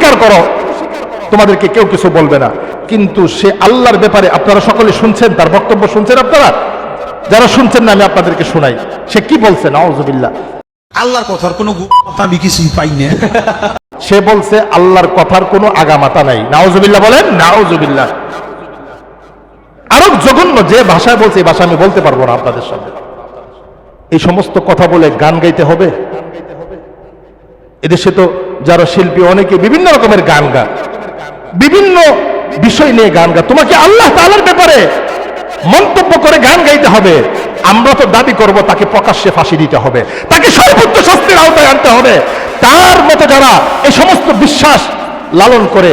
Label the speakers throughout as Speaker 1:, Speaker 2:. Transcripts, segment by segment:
Speaker 1: স্বীকার করো। তোমাদেরকে কেউ কিছু বলবে না। কিন্তু সে আল্লাহর ব্যাপারে আপনারা সকলে শুনছেন তার বক্তব্য শুনছেন আপনারা? যারা শুনছেন না আমি আপনাদেরকে শোনাই। সে কি বলছে? নাউজুবিল্লাহ।
Speaker 2: আল্লাহর কথার কোনো আমি কিছুই পাই না।
Speaker 1: সে বলছে আল্লাহর কথার কোনো আগামাতা নাই। নাউজুবিল্লাহ বলেন নাউজুবিল্লাহ। আরও জঘন্য যে ভাষায় বলছে এই ভাষা আমি বলতে পারব না আপনাদের সামনে। এই সমস্ত কথা বলে গান গাইতে হবে? এদেশে তো যারা শিল্পী, অনেকে বিভিন্ন রকমের গান গান বিভিন্ন বিষয় নিয়ে গান গা তোমাকে আল্লাহ তাআলার ব্যাপারে মন্তব্য করে গান গাইতে হবে। আমরা তো দাবি করব তাকে প্রকাশ্যে ফাঁসি দিতে হবে। তাকে সর্বোচ্চ শাস্তির আওতায় আনতে হবে। তার মতো যারা এই সমস্ত বিশ্বাস লালন করে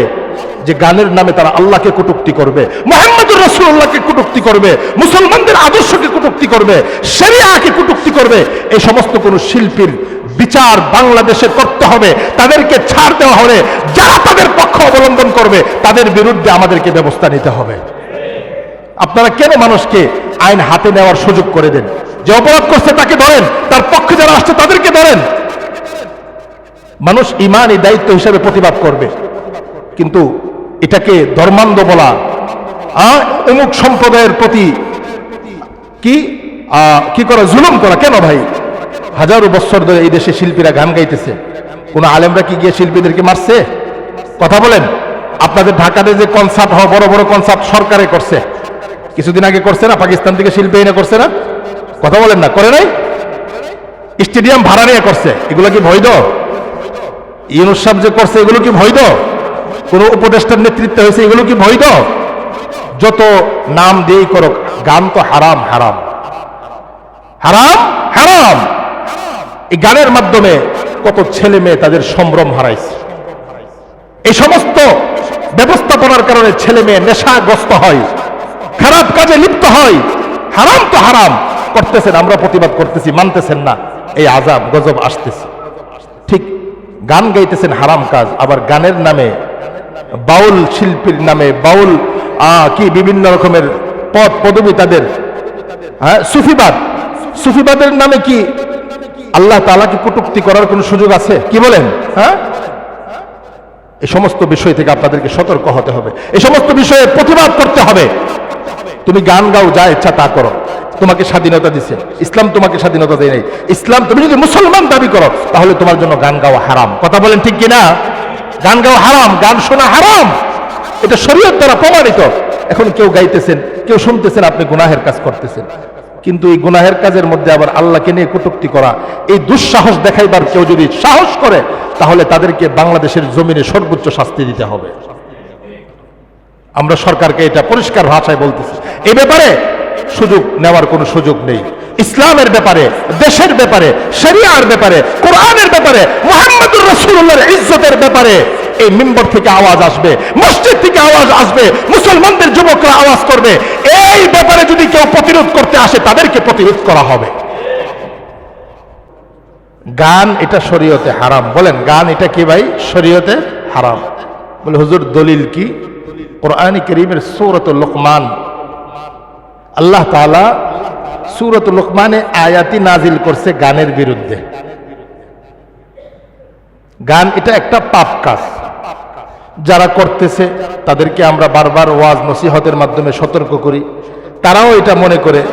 Speaker 1: যে গানের নামে তারা আল্লাহকে কটুক্তি করবে, মোহাম্মদুর রসুল্লাহকে কটুক্তি করবে, মুসলমানদের আদর্শকে কটুক্তি করবে, শরিয়াকে কটুক্তি করবে, এই সমস্ত কোনো শিল্পীর বিচার বাংলাদেশে করতে হবে। তাদেরকে ছাড় দেওয়া হবে যারা তাদের পক্ষ অবলম্বন করবে, তাদের বিরুদ্ধে আমাদেরকে ব্যবস্থা নিতে হবে। আপনারা কেন মানুষকে আইন হাতে নেওয়ার সুযোগ করে দেন? যে অপরাধ করছে তাকে ধরেন, তার পক্ষে যারা আসছে তাদেরকে ধরেন। মানুষ ইমান এই দায়িত্ব হিসেবে প্রতিবাদ করবে। কিন্তু এটাকে ধর্মান্ধ বলা অমুক সম্প্রদায়ের প্রতি কি কি করা, জুলুম করা কেন ভাই? হাজারো বছর ধরে এই দেশে শিল্পীরা গান গাইতেছে। কোন আলেমরা কি গিয়ে শিল্পীদেরকে মারছে? কথা বলেন, আপনাদের ঢাকাতে যে কনসার্ট হয় বড় বড় কনসার্ট সরকারে করছে। কিছুদিন আগে করছে না? পাকিস্তান থেকে শিল্পী এনে করছে না? কথা বলেন না, করে নাই? স্টেডিয়াম ভাড়া নিয়ে করছে। এগুলো কি বৈধ? ইউনুস যে করছে, এগুলো কি বৈধ? কোন উপদেষ্টার নেতৃত্বে হয়েছে, এগুলো কি বৈধ? যত নাম দিয়েই করুক, গান তো হারাম হারাম। হারাম? হারাম! এই গানের মাধ্যমে কত ছেলে মেয়ে তাদের সম্ভ্রম হারাইছে। এই সমস্ত ব্যবস্থাপনার কারণে ছেলে মেয়ে নেশাগ্রস্ত হয়, খারাপ কাজে লিপ্ত হয়, হারাম তো হারাম, করতেছেন, আমরা প্রতিবাদ করতেছি, মানতেছেন না, এই আজাব, গজব আসতেছে। ঠিক গান গাইতেছেন হারাম কাজ, আবার গানের নামে বাউল শিল্পীর নামে বাউল কি বিভিন্ন রকমের পদ, পদবি তাদের হ্যাঁ সুফিবাদ, সুফিবাদের নামে কি আল্লাহ তালাকে কটুক্তি করার কোনো সুযোগ আছে? কি বলেন? হ্যাঁ? এই সমস্ত বিষয় থেকে আপনাদেরকে সতর্ক হতে হবে। এই সমস্ত বিষয়ে প্রতিবাদ করতে হবে। তুমি গান গাও, যা ইচ্ছা তা করো। তোমাকে স্বাধীনতা দিছে। ইসলাম তোমাকে স্বাধীনতা দেয় নাই। ইসলাম তুমি যদি মুসলমান দাবি করো, তাহলে তোমার জন্য গান গাওয়া হারাম। কথা বলেন ঠিক কিনা? গান গাওয়া হারাম, গান শোনা হারাম। এটা শরীয়ত দ্বারা প্রমাণিত। এখন কেউ গাইতেছেন, কেউ শুনতেছেন, আপনি গুনাহের কাজ করতেছেন। কিন্তু এই গুনাহের কাজের মধ্যে আবার আল্লাহকে নিয়ে কটুক্তি করা, এই দুঃসাহস দেখাইবার কেউ যদি সাহস করে, তাহলে তাদেরকে বাংলাদেশের জমিনে সর্বোচ্চ শাস্তি দিতে হবে। আমরা সরকারকে এটা পরিষ্কার ভাষায় বলতেছি। এই ব্যাপারে সুযোগ নেওয়ার কোনো সুযোগ নেই। ইসলামের ব্যাপারে, দেশের ব্যাপারে, শরিয়ার ব্যাপারে, কোরআনের ব্যাপারে, মোহাম্মদুর রসুল্লাহর ইজ্জতের ব্যাপারে এই মেম্বর থেকে আওয়াজ আসবে, মসজিদ থেকে আওয়াজ আসবে, মুসলমানদের যুবকরা আওয়াজ করবে। এই ব্যাপারে যদি কেউ প্রতিরোধ করতে আসে, তাদেরকে প্রতিরোধ করা হবে। গান এটা শরীয়তে হারাম। বলেন, গান এটা কি ভাই? শরীয়তে হারাম। বলে, হুজুর, দলিল কি? কোরআন করিমের সৌরত লোকমান। আল্লাহ তাআলা সুরত লোকমানে আয়াতি নাজিল করছে গানের বিরুদ্ধে। গান এটা একটা পাপ কাজ। যারা করতেছে, তাদেরকে আমরা বারবার ওয়াজ নসিহতের মাধ্যমে সতর্ক করি। তারাও এটা মনে করে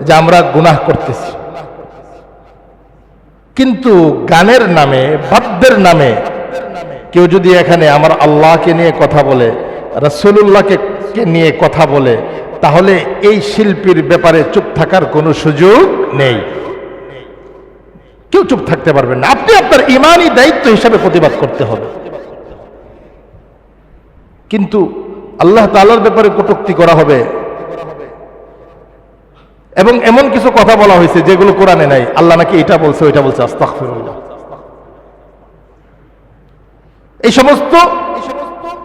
Speaker 1: যে আমরা গুনাহ করতেছি। কিন্তু গানের নামে বাদ্যের নামে কেউ যদি এখানে আমার আল্লাহকে নিয়ে কথা বলে রসুল্লাহকে নিয়ে কথা বলে, তাহলে এই শিল্পীর ব্যাপারে চুপ থাকার কোনো সুযোগ নেই। কেউ চুপ থাকতে পারবেন না। আপনি আপনার ইমানই দায়িত্ব হিসাবে প্রতিবাদ করতে হবে। কিন্তু আল্লাহ তাআলার ব্যাপারে কটুক্তি করা হবে। এবং এমন কিছু কথা বলা হয়েছে যেগুলো কোরআনে নাই। আল্লাহ নাকি এটা বলছে, ওইটা বলছে, আস্তাগফিরুল্লাহ। এই সমস্ত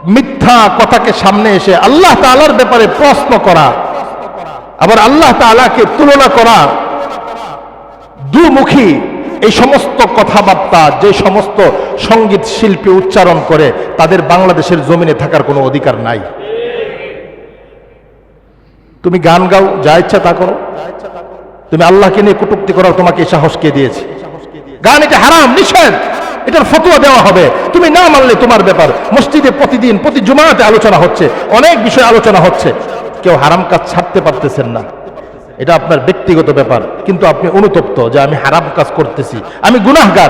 Speaker 1: মিথ্যা কথাকে সামনে এসে আল্লাহ তাআলার ব্যাপারে প্রশ্ন করা, আবার আল্লাহ তাআলাকে তুলনা করা, দুমুখী এই সমস্ত কথাবার্তা, যে সমস্ত সংগীত শিল্পী উচ্চারণ করে, তাদের বাংলাদেশের জমিনে থাকার কোনো অধিকার নাই। তুমি গান গাও, যা ইচ্ছা তা করো। তুমি আল্লাহকে নিয়ে কটুক্তি করার তোমাকে সাহস কে দিয়েছে। গান এটা হারাম, নিষেধ। এটার ফতোয়া দেওয়া হবে। তুমি না মানলে তোমার ব্যাপার। মসজিদে প্রতিদিন, প্রতি জুমাতে আলোচনা হচ্ছে, অনেক বিষয় আলোচনা হচ্ছে। কেউ হারাম কাজ ছাড়তে পারতেছেন না। এটা আপনার ব্যক্তিগত ব্যাপার। কিন্তু আপনি অনুতপ্ত যে আমি হারাম কাজ করতেছি। আমি গুনাহগার।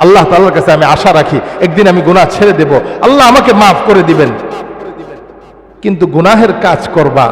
Speaker 1: আল্লাহ তাআলার কাছে আমি আশা রাখি, একদিন আমি গুনাহ ছেড়ে দেব। আল্লাহ আমাকে মাফ করে দিবেন। কিন্তু গুনাহের কাজ করবা।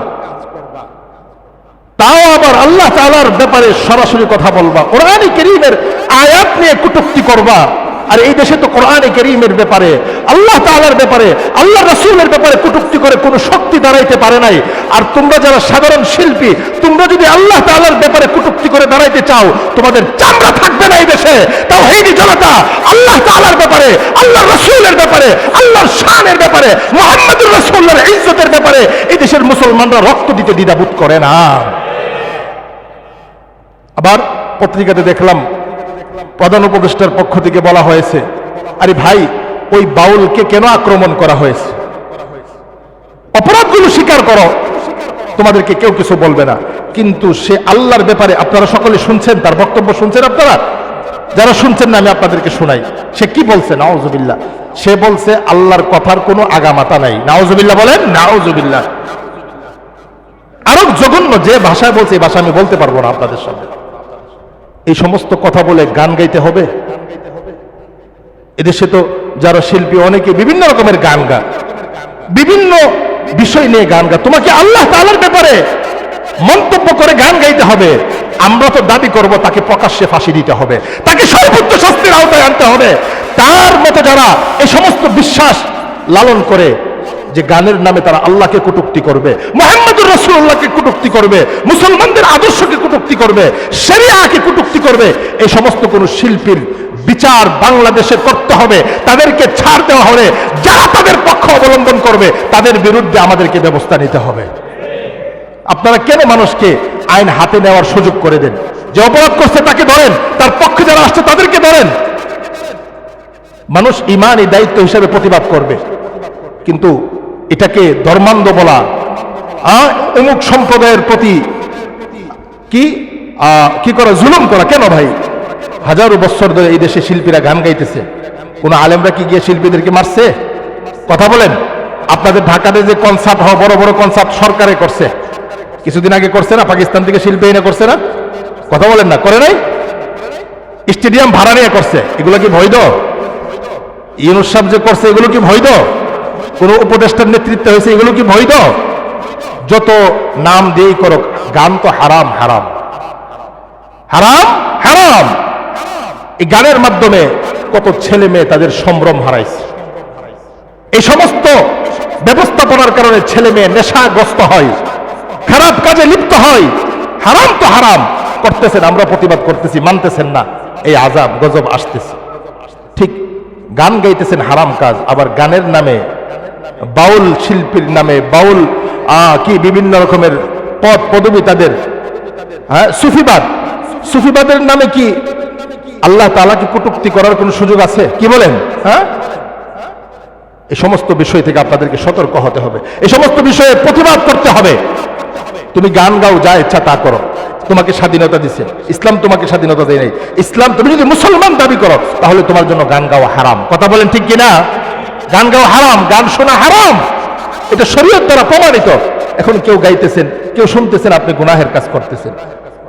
Speaker 1: তাও আবার আল্লাহ তাআলার ব্যাপারে সরাসরি কথা বলবা। কোরআনে করিমের আয়াত নিয়ে কুটুক্তি করবা। আর এই দেশে তো কোরআনে করিমের ব্যাপারে, আল্লাহ তাআলার ব্যাপারে, আল্লাহ রাসূলের ব্যাপারে কটূক্তি করে কোনো শক্তি দাঁড়াইতে পারে নাই। আর তোমরা যারা সাধারণ শিল্পী, তোমরা যদি আল্লাহ তাআলার ব্যাপারে কটূক্তি করে দাঁড়াইতে চাও, তোমাদের চামড়া থাকবে না এই দেশে। তাও হেইনি জনতা, আল্লাহ তাআলার ব্যাপারে আল্লাহ রাসূলের ব্যাপারে, আল্লাহর শানের ব্যাপারে, মুহাম্মদুর রাসূলুল্লাহর ইজ্জতের ব্যাপারে এই দেশের মুসলমানরা রক্ত দিতে দ্বিধাবোধ করে না। আবার পত্রিকাতে দেখলাম প্রধান উপদেষ্টার পক্ষ থেকে বলা হয়েছে, আরে ভাই, ওই বাউলকে কেন আক্রমণ করা হয়েছে? অপরাধগুলো স্বীকার করো। তোমাদেরকে কেউ কিছু বলবে না। কিন্তু সে আল্লাহর ব্যাপারে আপনারা সকলে শুনছেন, তার বক্তব্য শুনছেন আপনারা? যারা শুনছেন না, আমি আপনাদেরকে শোনাই। সে কি বলছে? নাওজুবিল্লাহ সে বলছে, আল্লাহর কথার কোনো আগামাতা নাই। নাওজুবিল্লাহ বলেন নাওজুবিল্লাহ আরও জঘন্য যে ভাষায় বলছে, এই ভাষা আমি বলতে পারব না আপনাদের সামনে। এই সমস্ত কথা বলে গান গাইতে হবে। এদেশে তো যারা শিল্পী, অনেকে বিভিন্ন রকমের গান গা বিভিন্ন বিষয় নিয়ে গান গা তোমাকে আল্লাহ তাআলার ব্যাপারে মন্তব্য করে গান গাইতে হবে। আমরা তো দাবি করব তাকে প্রকাশ্যে ফাঁসি দিতে হবে। তাকে সর্বোচ্চ শাস্তির আওতায় আনতে হবে। তার মতো যারা এই সমস্ত বিশ্বাস লালন করে যে গানের নামে তারা আল্লাহকে কটুক্তি করবে, মোহাম্মদুর রসুল্লাহকে কটুক্তি করবে, মুসলমানদের আদর্শকে কটুক্তি করবে, শরিয়াকে কটুক্তি করবে, এই সমস্ত কোন শিল্পীর বিচার বাংলাদেশে করতে হবে, তাদেরকে ছাড় দেওয়া হবে, যারা তাদের পক্ষ অবলম্বন করবে, তাদের বিরুদ্ধে আমাদেরকে ব্যবস্থা নিতে হবে। আপনারা কেন মানুষকে আইন হাতে নেওয়ার সুযোগ করে দেন? যে অপরাধ করছে তাকে ধরেন, তার পক্ষে যারা আসছে তাদেরকে ধরেন। মানুষ ইমান এই দায়িত্ব হিসেবে প্রতিবাদ করবে। কিন্তু এটাকে ধর্মান্ধ বলা অমুক সম্প্রদায়ের প্রতি কি কি করা, জুলুম করা কেন ভাই? হাজারো বছর ধরে এই দেশে শিল্পীরা গান গাইতেছে। কোন আলেমরা কি গিয়ে শিল্পীদেরকে মারছে? কথা বলেন, আপনাদের ঢাকাতে যে কনসার্ট হয় বড় বড় কনসার্ট সরকারে করছে। কিছুদিন আগে করছে না, পাকিস্তান থেকে শিল্পী এনে করছে না? কথা বলেন না, করে নাই? স্টেডিয়াম ভাড়া নিয়ে করছে, এগুলো কি বৈধ? ইউনুস সাহেব যে করছে, এগুলো কি বৈধ? কোন উপদেষ্টার নেতৃত্বে হয়েছে, এগুলো কি বৈধ? যত নাম দিয়েই করুক, গান তো হারাম হারাম। হারাম? হারাম। এই গানের মাধ্যমে কত ছেলে মেয়ে তাদের সম্ভ্রম হারাইছে। এই সমস্ত ব্যবস্থাপনার কারণে ছেলে মেয়ে নেশাগ্রস্ত হয়, খারাপ কাজে লিপ্ত হয়। হারাম তো হারাম। করতেছেন, আমরা প্রতিবাদ করতেছি, মানতেছেন না। এই আজাব, গজব আসতেছে। গান গাইতেছেন হারাম কাজ, আবার গানের নামে, বাউল শিল্পীর নামে, বাউল কি বিভিন্ন রকমের পদ, পদবি তাদের হ্যাঁ সুফিবাদ, সুফিবাদের নামে কি আল্লাহ তালাকে কটুক্তি করার কোনো সুযোগ আছে? কি বলেন? হ্যাঁ? এই সমস্ত বিষয় থেকে আপনাদেরকে সতর্ক হতে হবে। এই সমস্ত বিষয়ে প্রতিবাদ করতে হবে। তুমি গান গাও, যা ইচ্ছা তা করো। তোমাকে স্বাধীনতা দিছে। ইসলাম তোমাকে স্বাধীনতা দেয় নাই। ইসলাম তুমি যদি মুসলমান দাবি করো, তাহলে তোমার জন্য গান গাওয়া হারাম। কথা বলেন ঠিক কিনা? গান গাওয়া হারাম, গান শোনা হারাম। এটা শরীয়ত দ্বারা প্রমাণিত। এখন কেউ গাইতেছেন, কেউ শুনতেছেন, আপনি গুনাহের কাজ করতেছেন।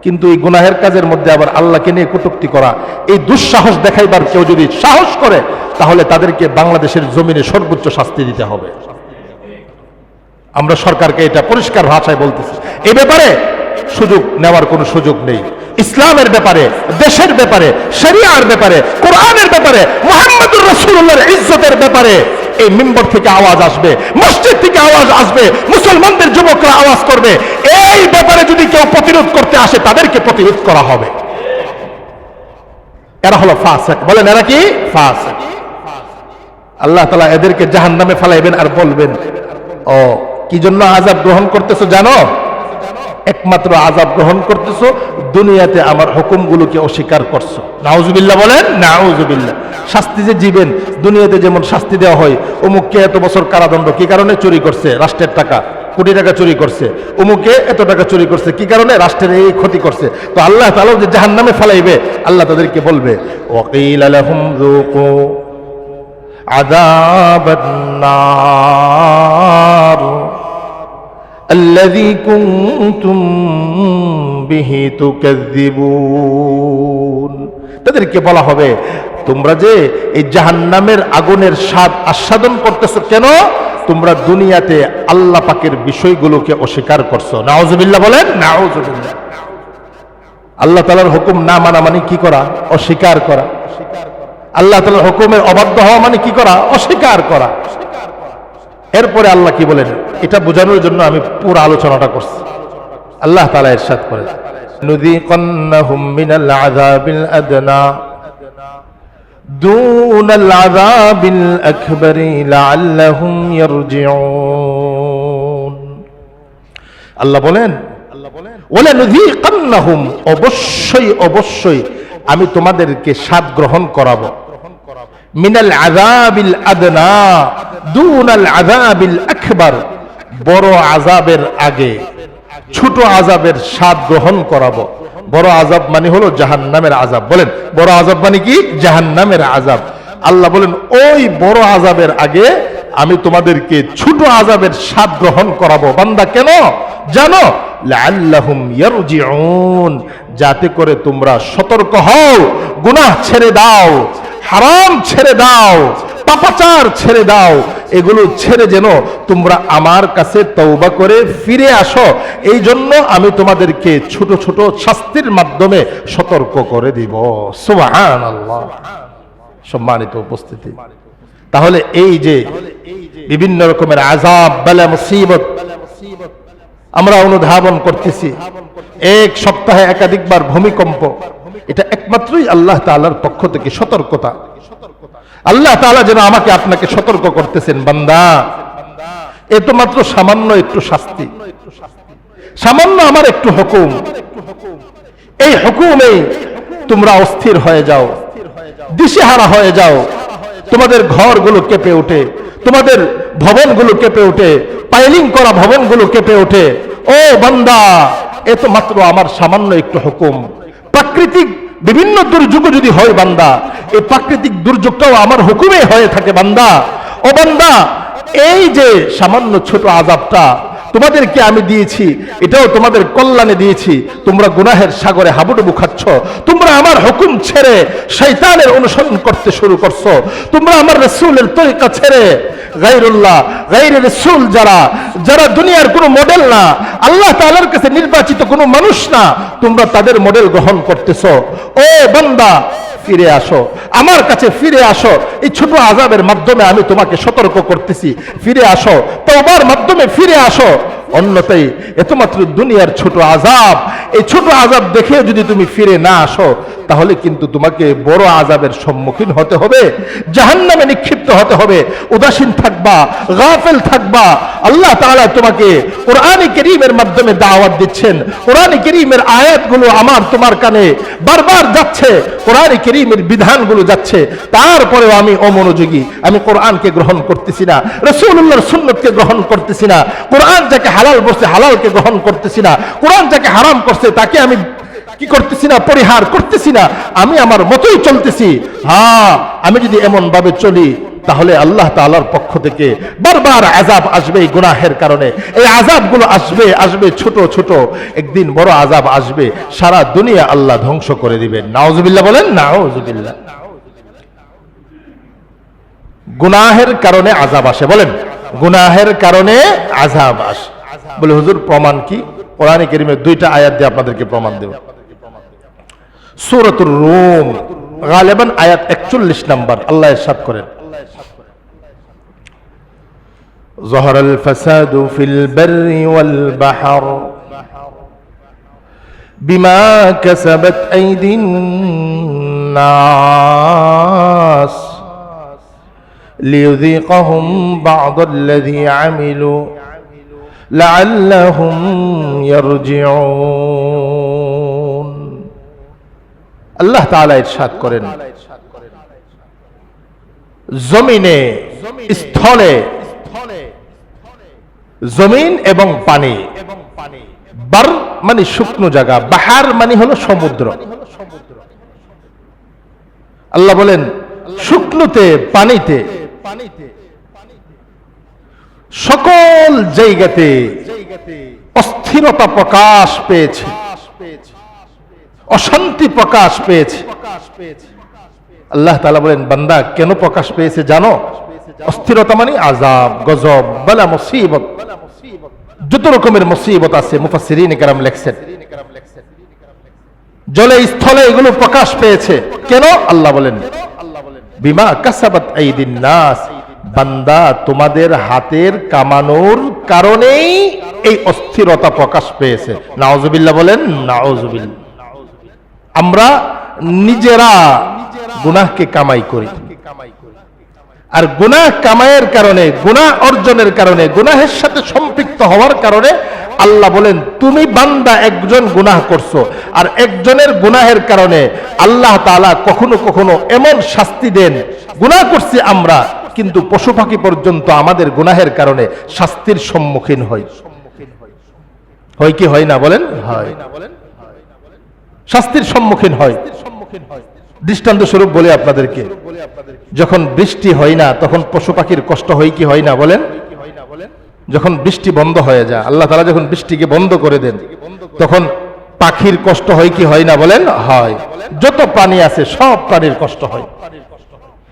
Speaker 1: কিন্তু এই গুনাহের কাজের মধ্যে আবার আল্লাহকে নিয়ে কটুক্তি করা, এই দুঃসাহস দেখাইবার কেউ যদি সাহস করে, তাহলে তাদেরকে বাংলাদেশের জমিনে সর্বোচ্চ শাস্তি দিতে হবে। আমরা সরকারকে এটা পরিষ্কার ভাষায় বলতেছি। এ ব্যাপারে সুযোগ নেওয়ার কোনো সুযোগ নেই। ইসলামের ব্যাপারে, দেশের ব্যাপারে, শরিয়ার ব্যাপারে, কোরআনের ব্যাপারে, মোহাম্মদুর রসুল্লাহর ইজ্জতের ব্যাপারে এই মেম্বর থেকে আওয়াজ আসবে, মসজিদ থেকে আওয়াজ আসবে, মুসলমানদের যুবকরা আওয়াজ করবে। এই ব্যাপারে যদি কেউ প্রতিরোধ করতে আসে, তাদেরকে প্রতিরোধ করা হবে। এরা হলো ফাসেক। বলেন, এরা কি? ফাসেক। আল্লাহ তালা এদেরকে জাহান নামে ফেলাইবেন আর বলবেন, ও, কি জন্য আজাব গ্রহণ করতেছো জানো? একমাত্র আজাব গ্রহণ করতেছো, দুনিয়াতে আমার হুকুমগুলোকে অস্বীকার করছ। নাউজুবিল্লাহ বলেন, নাউজুবিল্লাহ। শাস্তি যে জীবেন, দুনিয়াতে যেমন শাস্তি দেওয়া হয়, অমুককে এত বছর কারাদণ্ড কি কারণে চুরি করছে? রাষ্ট্রের টাকা। কোটি টাকা চুরি করছে অমুকে এত টাকা চুরি করছে কি কারণে রাষ্ট্রের এই ক্ষতি করছে তো আল্লাহ তাআলা যে জাহান নামে ফেলাইবে আল্লাহ তাদেরকে বলবে ওয়াকিল আলাহুম যুকু আযাবান নার الذي كنتم به تكذبون তাদেরকে বলা হবে তোমরা যে এই জাহান্নামের আগুনের স্বাদ আস্বাদন করতেছো কেন তোমরা দুনিয়াতে আল্লাহ পাকের বিষয়গুলোকে অস্বীকার করছ। নাউজুবিল্লাহ বলেন। নাউজুবিল্লাহ। আল্লাহ তাআলার হুকুম না মানা মানে কি করা? অস্বীকার করা। আল্লাহ তাআলার হুকুমের অবাধ্য হওয়া মানে কি করা? অস্বীকার করা। এরপরে আল্লাহ কি বলেন? এটা বোঝানোর জন্য আমি পুরো আলোচনাটা করছি। আল্লাহ তাআলা ইরশাদ করে নুযিকান্নাহুম মিনাল আযাবিল আদনা। دون العذاب الأكبر لعلهم يرجعون আল্লাহ বলেন ওলা নুযিকান্নাহুম অবশ্যই অবশ্যই আমি তোমাদেরকে স্বাদ গ্রহণ করাবো মিনাল আযাবিল আদনা দুনাল আযাবিল আকবার বড় আযাবের আগে ছোট আযাবের স্বাদ গ্রহণ করাবো বড় আযাব মানে হলো জাহান্নামের আযাব। বলেন, বড় আজাব মানে কি? জাহান্নামের আযাব। আল্লাহ বলেন, ওই বড় আজাবের আগে আমি তোমাদেরকে ছোট আজাবের স্বাদ গ্রহণ করাবো। বান্দা, কেন? জানো? যাতে করে তোমরা সতর্ক হও, গুনাহ ছেড়ে দাও, হারাম ছেড়ে দাও পাপাচার ছেড়ে দাও। এগুলো ছেড়ে যেন তোমরা আমার কাছে তৌবা করে ফিরে আসো। এই জন্য আমি তোমাদেরকে ছোট ছোট শাস্তির মাধ্যমে সতর্ক করে দিব। সুবহান আল্লাহ সম্মানিত উপস্থিতি। তাহলে এই যে বিভিন্ন রকমের আজাব বেলা, মুসিবত আমরা অনুধাবন করতেছি। এক সপ্তাহে একাধিকবার ভূমিকম্প। এটা একমাত্রই আল্লাহ তাআলার পক্ষ থেকে সতর্কতা। আল্লাহ তাআলা যেন আমাকে আপনাকে সতর্ক করতেছেন, বান্দা। এ তো মাত্র সামান্য একটু শাস্তি। সামান্য আমার একটু হুকুম। এই হুকুমে তোমরা অস্থির হয়ে যাও, দিশেহারা হয়ে যাও। তোমাদের ঘরগুলো কেঁপে ওঠে, তোমাদের ভবনগুলো কেঁপে ওঠে, পাইলিং করা ভবনগুলো কেঁপে ওঠে। ও বান্দা এ তো মাত্র আমার সামান্য একটু হুকুম। প্রাকৃতিক বিভিন্ন দুর্যোগ যদি হয় বান্দা, এই প্রাকৃতিক দুর্যোগটাও আমার হুকুমে হয়ে থাকে বান্দা। ও বান্দা, এই যে সামান্য ছোট আজাবটা তোমাদেরকে আমি দিয়েছি, এটাও তোমাদের কল্যাণে দিয়েছি। তোমরা গুনাহের সাগরে হাবুডুবু খাচ্ছ। তোমরা আমার হুকুম ছেড়ে শৈতানের অনুসরণ করতে শুরু করছ। তোমরা আমার রসুলের তরিকা ছেড়ে গাইরুল্লাহ গাইরে রসুল যারা যারা দুনিয়ার কোনো মডেল না, আল্লাহ তাআলার কাছে নির্বাচিত কোনো মানুষ না, তোমরা তাদের মডেল গ্রহণ করতেছো। ও বান্দা, ফিরে আসো। আমার কাছে ফিরে আসো। এই ছোট আজাবের মাধ্যমে আমি তোমাকে সতর্ক করতেছি। ফিরে আসো। তওবার মাধ্যমে ফিরে আসো। অন্যতাই এত মাত্র দুনিয়ার ছোট আজাব এই ছোট আজাব দেখে যদি তুমি ফিরে না আসো তাহলে কিন্তু তোমাকে বড় আজাবের সম্মুখীন হতে হবে, জাহান্নামে নিক্ষিপ্ত হতে হবে, উদাসীন থাকবা, গাফেল থাকবা। আল্লাহ তাআলা তোমাকে কোরআনে করিমের মাধ্যমে দাওয়াত দিচ্ছেন। কোরআনে করিমের আয়াতগুলো আমার তোমার কানে বারবার যাচ্ছে, কোরআনে করিমের বিধানগুলো যাচ্ছে। তারপরেও আমি অমনোযোগী, আমি কোরআনকে গ্রহণ করতেছি না রসুল্লাহর সুন্নতকে গ্রহণ করতেছি না, কোরআন যাকে হালাল বলছে হালালকে গ্রহণ করতেছি না, কোরআন যাকে হারাম করছে তাকে আমি কি করতেছি না? পরিহার করতেছি না। আমি আমার মতোই চলতেছি। হ্যাঁ আমি যদি এমন ভাবে চলি, তাহলে আল্লাহ তাআলার পক্ষ থেকে বারবার আজাব আসবে এই গুনাহের কারণে। এই আজাবগুলো আসবে আসবে ছোট ছোট। একদিন বড় আজাব আসবে। সারা দুনিয়া আল্লাহ ধ্বংস করে দিবেন। নাউজুবিল্লাহ বলেন, নাউজুবিল্লাহ। গুনাহের কারণে আজাব আসে। বলেন, গুনাহের কারণে আজাব আসে। বলে, হুজুর, প্রমাণ কি? কোরআনে কেরিমের দুইটা আয়াত দিয়ে আপনাদেরকে প্রমাণ দেব। সূরাতুর রুম গালেবান আয়াত 41 নাম্বার আল্লাহ ইরশাদ করেন ظهر الفساد في البر والبحر بما كسبت أيدي الناس ليذيقهم بعض الذي عملوا لعلهم يرجعون আল্লাহ তাআলা ইরশাদ করেন। জমিনে, স্থলে, জমিন এবং পানি। বার মানে শুকনো জায়গা, বাহার মানে হলো সমুদ্র। আল্লাহ বলেন, শুকনোতে, পানিতে, সকল জায়গাতে অস্থিরতা প্রকাশ পেয়েছে। অশান্তি প্রকাশ পেয়েছে। আল্লাহ তালা বলেন, বান্দা, কেন প্রকাশ পেয়েছে জানো? অস্থিরতা মানে আজাব গজব, বলা, মুসিবত। যত রকমের মুসিবত আছে, মুফাসসিরিন কেরাম লেখছেন। জলে, স্থলে এগুলো প্রকাশ পেয়েছে। কেন? আল্লাহ বলেন, বিমা কাসাবাত আইদিন নাস। বান্দা, তোমাদের হাতের কামানোর কারণেই এই অস্থিরতা প্রকাশ পেয়েছে। নাওজুবিল্লাহ বলেন নাওজুবিল্লাহ আমরা নিজেরা গুনাহকে কামাই করি। আর গুনাহ কামাইয়ের কারণে, গুনাহ অর্জনের কারণে, গুনাহের সাথে সম্পৃক্ত হওয়ার কারণে আল্লাহ বলেন, তুমি বান্দা একজন গুনাহ করছ। আর একজনের গুনাহের কারণে আল্লাহ তাআলা কখনো কখনো এমন শাস্তি দেন, গুনাহ করছি আমরা, কিন্তু পশু পাখি পর্যন্ত আমাদের গুনাহের কারণে শাস্তির সম্মুখীন হয় হয় কি, হয় না বলেন? হয়। শাস্তির সম্মুখীন হয়। দৃষ্টান্ত স্বরূপ বলে আপনাদেরকে। যখন বৃষ্টি হয় না, তখন পশু পাখির কষ্ট হয় কি হয় না বলেন? যখন বৃষ্টি বন্ধ হয়ে যায়, আল্লাহ তালা যখন বৃষ্টিকে বন্ধ করে দেন, তখন পাখির কষ্ট হয় কি হয় না বলেন? হয়। যত প্রাণী আছে, সব প্রাণীর কষ্ট হয়।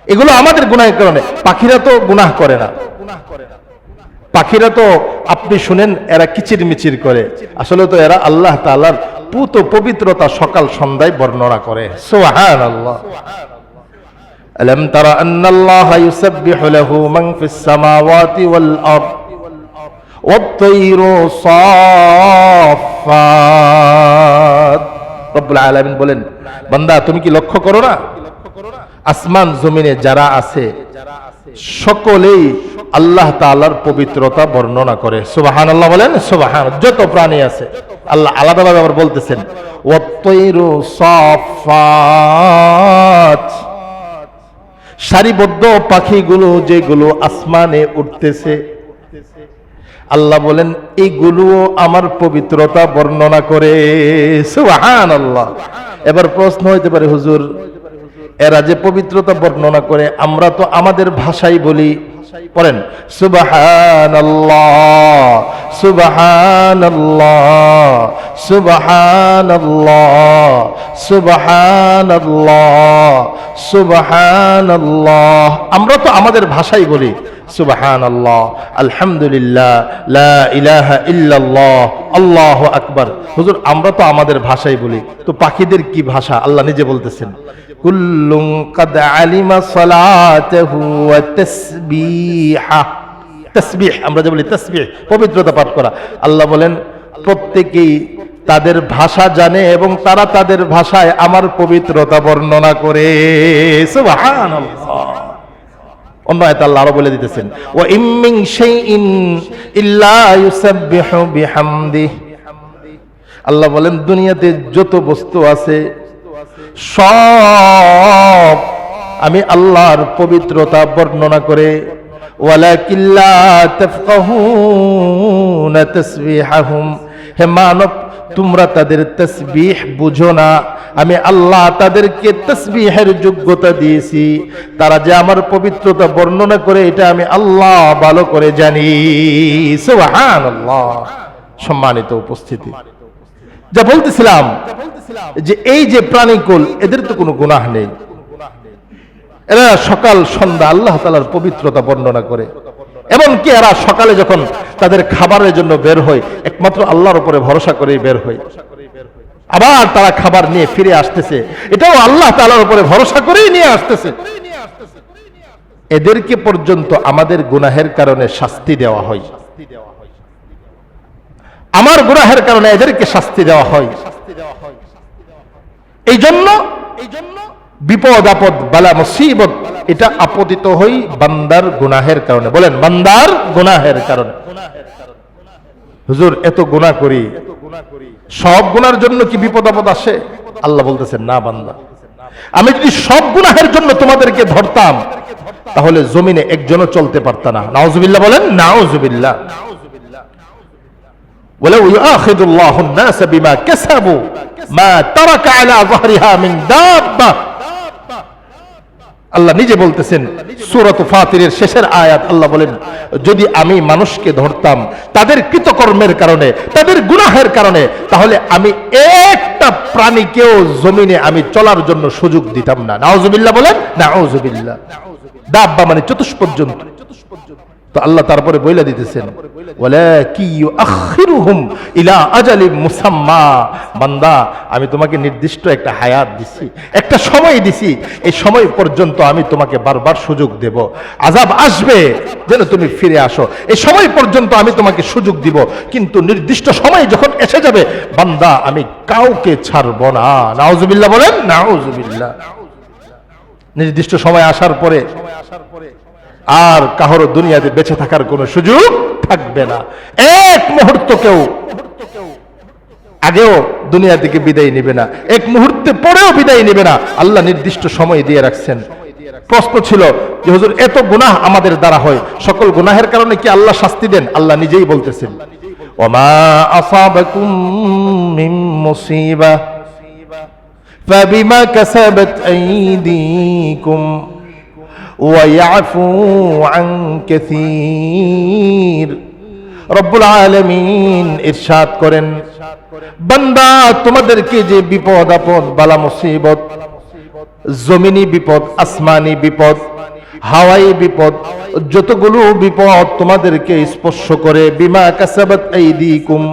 Speaker 1: এগুলো আমাদের গুনাহের কারণে। পাখিরা তো গুনাহ করে না। পাখিরা তো, আপনি শুনেন, এরা কিচির মিচির করে। আসলে তো এরা আল্লাহ তাআলার পুত পবিত্রতা সকাল সন্ধ্যায় বর্ণনা করে সুবহান আল্লাহ ألم تر أن الله يسبح له من في السماوات والأرض والطير صافات رب العالمين বলেন বান্দা তুমি কি লক্ষ্য করো না আসমান জমিনে যারা আছে সকলেই আল্লাহ তাআলার পবিত্রতা বর্ণনা করে। সুবাহান আল্লাহ বলেন, সুবাহান, যত প্রাণী আছে, আল্লাহ আলাদাভাবে আবার বলতেছেন সারিবদ্ধ পাখিগুলো যেগুলো আসমানে উঠতেছে, আল্লাহ বলেন এইগুলো আমার পবিত্রতা বর্ণনা করে। সুবাহান আল্লাহ এবার প্রশ্ন হইতে পারে, হুজুর, এরা যে পবিত্রতা বর্ণনা করে, আমরা তো আমাদের ভাষাই বলি পড়েন সুবাহান আল্লাহ সুবাহান আল্লাহ সুবাহান আল্লাহ সুবাহান আল্লাহ সুবাহান আল্লাহ আমরা তো আমাদের ভাষাই বলি সুবাহান আল্লাহ আলহামদুলিল্লাহ, লা ইলাহা ইল্লাল্লাহ, আল্লাহ আকবার। হুজুর, আমরা তো আমাদের ভাষাই বলি। তো পাখিদের কি ভাষা? আল্লাহ নিজে বলতেছেন। কুল্লুম কাদ আলিমা সালাতাহু ওয়া তাসবিহা। তাসবিহ, আমরা যে বলি তাসবিহ, পবিত্রতা পাঠ করা। আল্লাহ বলেন, প্রত্যেকেই তাদের ভাষা জানে এবং তারা তাদের ভাষায় আমার পবিত্রতা বর্ণনা করে। অন্য আয়াত আল্লাহ আরও বলে দিতেছেন, ওয়া ইম্মিং শাইইন ইল্লা ইউসাব্বিহু বিহামদিহ। আল্লাহ বলেন, দুনিয়াতে যত বস্তু আছে সব আমি আল্লাহর পবিত্রতা বর্ণনা করে হে মানব, তোমরা তাদের তসবিহ বুঝো না। আমি আল্লাহ তাদেরকে তসবিহের যোগ্যতা দিয়েছি। তারা যে আমার পবিত্রতা বর্ণনা করে, এটা আমি আল্লাহ ভালো করে জানি। সুবহানাল্লাহ। সম্মানিত উপস্থিতি। যা বলতেছিলাম যে এই যে প্রাণীকুল এদের তো কোনো গুনাহ নেই। এরা সকাল সন্ধ্যা আল্লাহ তালার পবিত্রতা বর্ণনা করে। এমনকি এরা সকালে যখন তাদের খাবারের জন্য বের হয় একমাত্র আল্লাহর উপরে ভরসা করেই বের হয়। আবার তারা খাবার নিয়ে ফিরে আসতেছে। এটাও আল্লাহ তালার উপরে ভরসা করেই নিয়ে আসতেছে। এদেরকে পর্যন্ত আমাদের গুনাহের কারণে শাস্তি দেওয়া হয়। আমার গুনাহের কারণে এদেরকে শাস্তি দেওয়া হয়। এই জন্য এই জন্য বিপদ, আপদ, বালা, মুসিবত, এটা আপতিত হই বান্দার গুনাহের কারণে। বলেন, বান্দার গুনাহের কারণে। হুজুর, এত গুনাহ করি। সব গুনার জন্য কি বিপদ, আপদ আসে? আল্লাহ বলতেছেন, না, বান্দা। আমি যদি সব গুনাহের জন্য তোমাদেরকে ধরতাম, তাহলে জমিনে একজনও চলতে পারত না। নাউজুবিল্লাহ বলেন, নাউজুবিল্লাহ। ولو يؤاخذ الله الناس بما كسبوا ما ترك على ظهرها من دابة আল্লাহ নিজে বলতেছেন সুরত ফাতিরের শেষের আয়াত আল্লাহ বলেন যদি আমি মানুষকে ধরতাম তাদের কৃতকর্মের কারণে তাদের গুনাহের কারণে তাহলে আমি একটা প্রাণীকেও জমিনে আমি চলার জন্য সুযোগ দিতাম না নাউজুবিল্লাহ বলেন নাউজুবিল্লাহ দাব্বা মানে চতুষ্পদ জন্তু তো আল্লাহ তারপরে বইলা দিতেছেন ইলা আজালিম মুসাম্মা। বান্দা, আমি তোমাকে নির্দিষ্ট একটা হায়াত দিছি, একটা সময় দিছি, এই সময় পর্যন্ত আমি তোমাকে বারবার সুযোগ দেব। আজাব আসবে যেন তুমি ফিরে আসো। এই সময় পর্যন্ত আমি তোমাকে সুযোগ দিব, কিন্তু নির্দিষ্ট সময় যখন এসে যাবে, বান্দা, আমি কাউকে ছাড়ব না। নাউজুবিল্লাহ বলেন, নাউজুবিল্লাহ। নির্দিষ্ট সময় আসার পরে আর কাহরো দুনিয়াতে বেঁচে থাকার কোনো সুযোগ থাকবে না। এক মুহূর্ত কেউ আগেও দুনিয়া থেকে বিদায় নিবে না। এক মুহূর্তে পরেও বিদায় নিবে না। আল্লাহ নির্দিষ্ট সময় দিয়ে রাখছেন। প্রশ্ন ছিল যে, হুজুর, এত গুনাহ আমাদের দ্বারা হয়। সকল গুনাহের কারণে কি আল্লাহ শাস্তি দেন? আল্লাহ নিজেই বলতেছেন, ওমা আসাবাকুম মিন মুসিবা, ফাবিমা কাসাবাত আইদিকুম। ويعفو عن كثير রব্বুল আলমিন ইরশাদ করেন বান্দা তোমাদেরকে যে বিপদ আপদ বালা মুসিবত জমিনি বিপদ আসমানি বিপদ হাওয়াই বিপদ যতগুলো বিপদ তোমাদেরকে স্পর্শ করে বিমা কাসাবাত আইদিকুম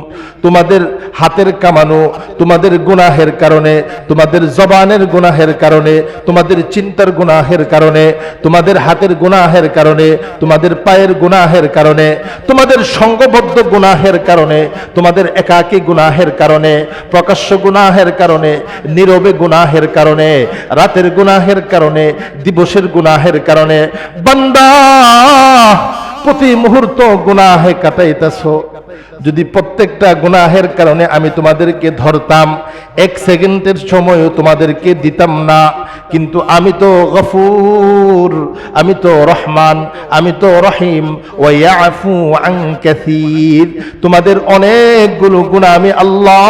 Speaker 1: তোমাদের হাতের কামানো তোমাদের গুনাহের কারণে তোমাদের জবানের গুনাহের কারণে তোমাদের চিন্তার গুনাহের কারণে তোমাদের হাতের গুনাহের কারণে তোমাদের পায়ের গুনাহের কারণে তোমাদের সঙ্গবদ্ধ গুনাহের কারণে তোমাদের একাকী গুনাহের কারণে প্রকাশ্য গুনাহের কারণে নীরবে গুনাহের কারণে রাতের গুনাহের কারণে দিবসের গুনাহের কারণে বান্দা, প্রতি মুহূর্ত গুনাহে কাটাইতেছো। যদি প্রত্যেকটা গুনাহের কারণে আমি তোমাদেরকে ধরতাম, এক সেকেন্ডের সময়ও তোমাদেরকে দিতাম না। কিন্তু আমি তো গফুর, আমি তো রহমান, আমি তো রহিম ওয়াফু আন কাসীর। তোমাদের অনেকগুলো গুনাহ আমি আল্লাহ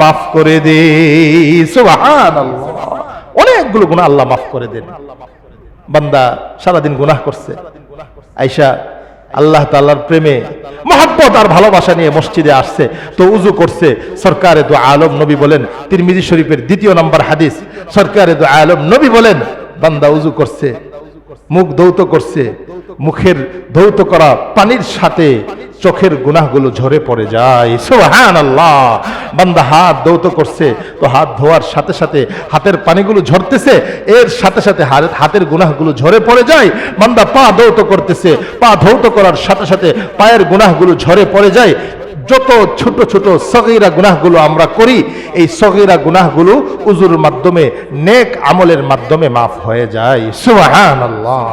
Speaker 1: মাফ করে দেই। সুবহানাল্লাহ। অনেকগুলো গুনাহ আল্লাহ মাফ করে দেন। বান্দা সারাদিন গুনাহ করছে। আইসা আল্লাহ তাল্লার প্রেমে মহাব্বত আর ভালোবাসা নিয়ে মসজিদে আসছে, তো উজু করছে। সরকারে দু আলম নবী বলেন, তিরমিজি শরীফের দ্বিতীয় নম্বর হাদিস, সরকারে দু আলম নবী বলেন, বান্দা উজু করছে। মুখ দৌত করছে। মুখের ধৌত করা পানির সাথে চোখের গুনাহগুলো ঝরে পড়ে যায়। সুবহান আল্লাহ বান্দা হাত দৌত করছে, তো হাত ধোয়ার সাথে সাথে হাতের পানিগুলো ঝরতেছে, এর সাথে সাথে হাত- হাতের গুনাহগুলো ঝরে পড়ে যায়। বান্দা পা দৌত করতেছে, পা ধৌত করার সাথে সাথে পায়ের গুনাহগুলো ঝরে পড়ে যায়। যত ছোট ছোট সগিরা গুনাহগুলো আমরা করি এই সগিরা গুনাহগুলো উজুর মাধ্যমে নেক আমলের মাধ্যমে মাফ হয়ে যায়। আল্লাহ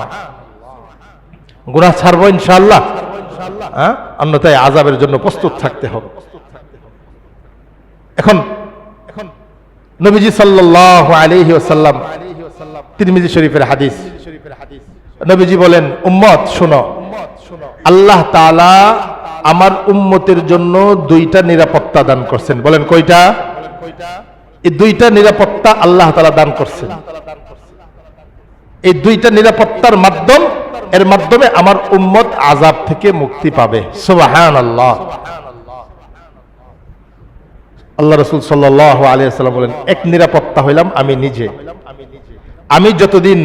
Speaker 1: গুনাহ ছাড়বো ইনশাল্লাহ হ্যাঁ? অন্যথায় আজাবের জন্য প্রস্তুত থাকতে হবে। এখন এখন নবীজি সাল্লাল্লাহু আলাইহি ওয়াসাল্লাম তিরমিজি শরীফের হাদিস। নবীজি বলেন উম্মত শোনো। আল্লাহ তাআলা আমার উম্মতের জন্য দুইটা নিরাপত্তা দান করছেন। বলেন কয়টা? এই দুইটা নিরাপত্তা আল্লাহ তাআলা দান করছেন। এই দুইটা নিরাপত্তার মাধ্যম এর মাধ্যমে আমার উম্মত আজাব থেকে মুক্তি পাবে। সুবাহান আল্লাহ আল্লাহ রসুল সাল্লাহ আলিয়াল্লাম বলেন এক নিরাপত্তা হইলাম আমি নিজে। আমি যতদিন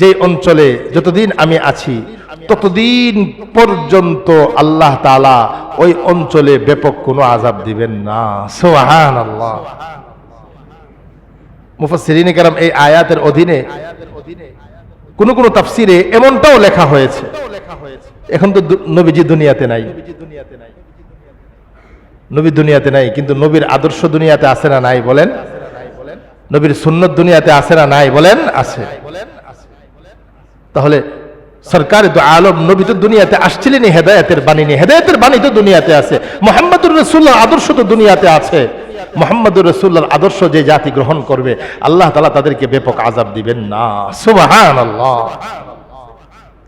Speaker 1: যে অঞ্চলে যতদিন আমি আছি ততদিন পর্যন্ত আল্লাহ তাআলা ওই অঞ্চলে ব্যাপক কোনো আজাব দিবেন না। সোহান আল্লাহ মুফাসসিরিনে কেরাম এই আয়াতের অধীনে কোন কোন তাফসিরে এমনটাও লেখা হয়েছে। এখন তো নবীজি দুনিয়াতে নাই। নবী দুনিয়াতে নাই, কিন্তু নবীর আদর্শ দুনিয়াতে আছে না নাই বলেন? নবীর সুন্নত দুনিয়াতে আছে না নাই বলেন? আছে। তাহলে সরকার আলম নবী তো দুনিয়াতে আসছিলেন হেদায়তের বাণী নিয়ে হেদায়তের বাণী তো দুনিয়াতে আছে। মোহাম্মদুর রসুল্লাহ আদর্শ তো দুনিয়াতে আছে। মোহাম্মদুর রসুল্লাহর আদর্শ যে জাতি গ্রহণ করবে, আল্লাহ তালা তাদেরকে ব্যাপক আজাব দিবেন না। সুবাহান আল্লাহ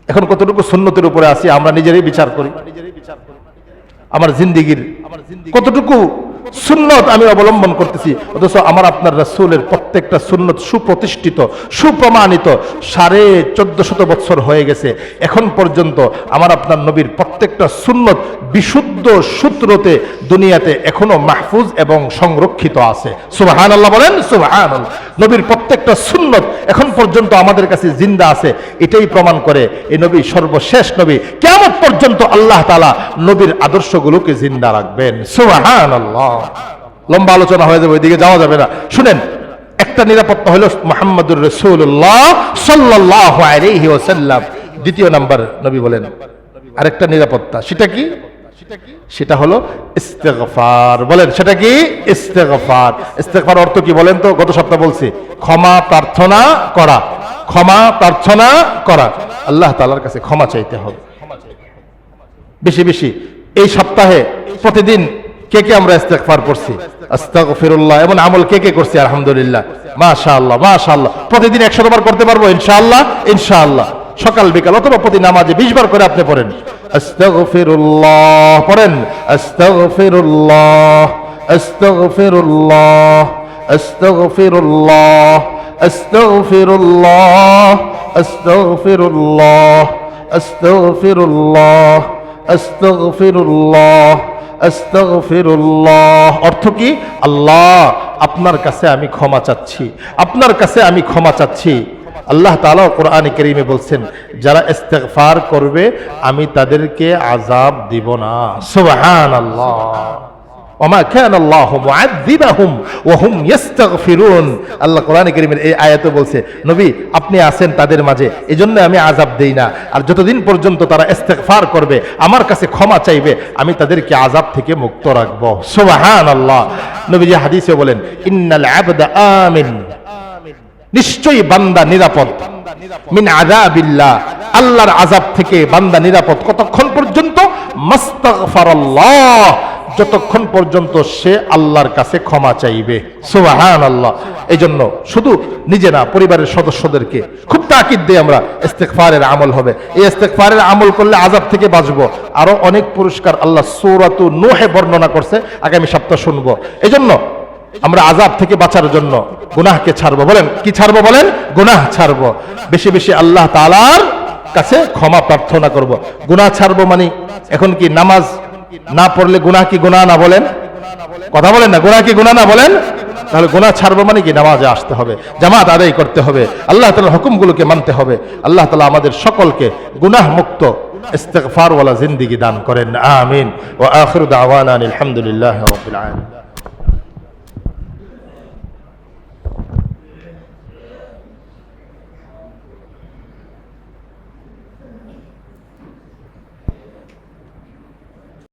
Speaker 1: এখন কতটুকু সুন্নতের উপরে আসি আমরা নিজেরই বিচার করি। আমার জিন্দিগির কতটুকু সুন্নত আমি অবলম্বন করতেছি। অথচ আমার আপনার রাসূলের প্রত্যেকটা সুন্নত সুপ্রতিষ্ঠিত, সুপ্রমাণিত সাড়ে চোদ্দ শত বছর হয়ে গেছে। এখন পর্যন্ত আমার আপনার নবীর প্রত্যেকটা সুন্নত বিশুদ্ধ সূত্রতে দুনিয়াতে এখনও মাহফুজ এবং সংরক্ষিত আছে। সুবাহান আল্লাহ বলেন সুবাহান নবীর প্রত্যেকটা সুন্নত এখন পর্যন্ত আমাদের কাছে জিন্দা আছে। এটাই প্রমাণ করে এই নবী সর্বশেষ নবী। কেমন পর্যন্ত আল্লাহ তালা নবীর আদর্শগুলোকে জিন্দা রাখবেন। সুবাহান আল্লাহ লম্বা আলোচনা হয়ে যাবে, ওইদিকে যাওয়া যাবে না। শুনেন, একটা নিরাপত্তা হলো মোহাম্মদুর রসুল্লাহ সাল্লাহ দ্বিতীয় নাম্বার নবী বলেন। আরেকটা নিরাপত্তা, সেটা কি? সেটা হলো ইস্তেগফার। বলেন, সেটা কি? ইস্তেগফার। ইস্তেগফার অর্থ কি বলেন তো? গত সপ্তাহ বলছি, ক্ষমা প্রার্থনা করা। ক্ষমা প্রার্থনা করা। আল্লাহ তাআলার কাছে ক্ষমা চাইতে হবে। বেশি বেশি। এই সপ্তাহে প্রতিদিন কে কে আমরা ইস্তেগফার করছি আস্তাগফিরুল্লাহ। এমন আমল কে কে করছি? আলহামদুলিল্লাহ। মাশাআল্লাহ মাশাআল্লাহ। প্রতিদিন 100 বার করতে পারব, ইনশাআল্লাহ ইনশাআল্লাহ। সকাল, বিকাল অথবা প্রতি নামাজে 20 বার করে আপনি পড়েন। আস্তাগফিরুল্লাহ পড়েন। আস্তাগফিরুল্লাহ আস্তাগফিরুল্লাহ আস্তাগফিরুল্লাহ আস্তাগফিরুল্লাহ আস্তাগফিরুল্লাহ আস্তাগফিরুল্লাহ আস্তাগফিরুল্লাহ। অর্থ কি? আল্লাহ, আপনার কাছে আমি ক্ষমা চাচ্ছি। আপনার কাছে আমি ক্ষমা চাচ্ছি। আল্লাহ তালা কোরআনে কেরিমে বলছেন, যারা ইস্তেকফার করবে, আমি তাদেরকে আজাব দিব না। সুবহানাল্লাহ। ওমা আল্লাহু হুম আল্লাহ এই আয়াতে বলছে, নবী, আপনি আছেন তাদের মাঝে, এজন্য আমি আযাব দেই না। আর যতদিন পর্যন্ত তারা করবে, আমার কাছে ক্ষমা চাইবে, আমি তাদেরকে আযাব থেকে মুক্ত রাখব। হাদিসে বলেন, ইন্নাল আমিন। নিশ্চয়ই বান্দা নিরাপদ। মিন আল্লাহর আযাব থেকে বান্দা নিরাপদ। কতক্ষণ পর্যন্ত? মাস্তাগফারাল্লাহ। যতক্ষণ পর্যন্ত সে আল্লাহর কাছে ক্ষমা চাইবে। সুবাহান আল্লাহ এই জন্য শুধু নিজে না, পরিবারের সদস্যদেরকে খুব তাকিদ দিয়ে আমরা ইস্তেকফারের আমল হবে। এই ইস্তেকফারের আমল করলে আজাব থেকে বাঁচবো। আরও অনেক পুরস্কার আল্লাহ সৌরাতু নোহে বর্ণনা করছে, আগামী সপ্তাহ শুনব। এই জন্য আমরা আজাব থেকে বাঁচার জন্য গুনাহকে ছাড়বো। বলেন, কি ছাড়বো বলেন? গুনাহ ছাড়বো। বেশি বেশি আল্লাহ তাআলার কাছে ক্ষমা প্রার্থনা করব। গুনাহ ছাড়বো মানে এখন কি নামাজ না পড়লে গুনা কি গুনাহ না বলেন? কথা বলেন না গুনা কি গুণা না বলেন? তাহলে গুনাহ ছাড়বো মানে কি? নামাজে আসতে হবে, জামাত আদায় করতে হবে, আল্লাহ তাআলার হুকুমগুলোকে মানতে হবে, আল্লাহ তালা আমাদের সকলকে গুনাহ মুক্ত ইস্তেগফার ওয়ালা জিন্দেগি দান করেন, আমিন। ও আখরুদ আওয়ান আলহামদুলিল্লাহ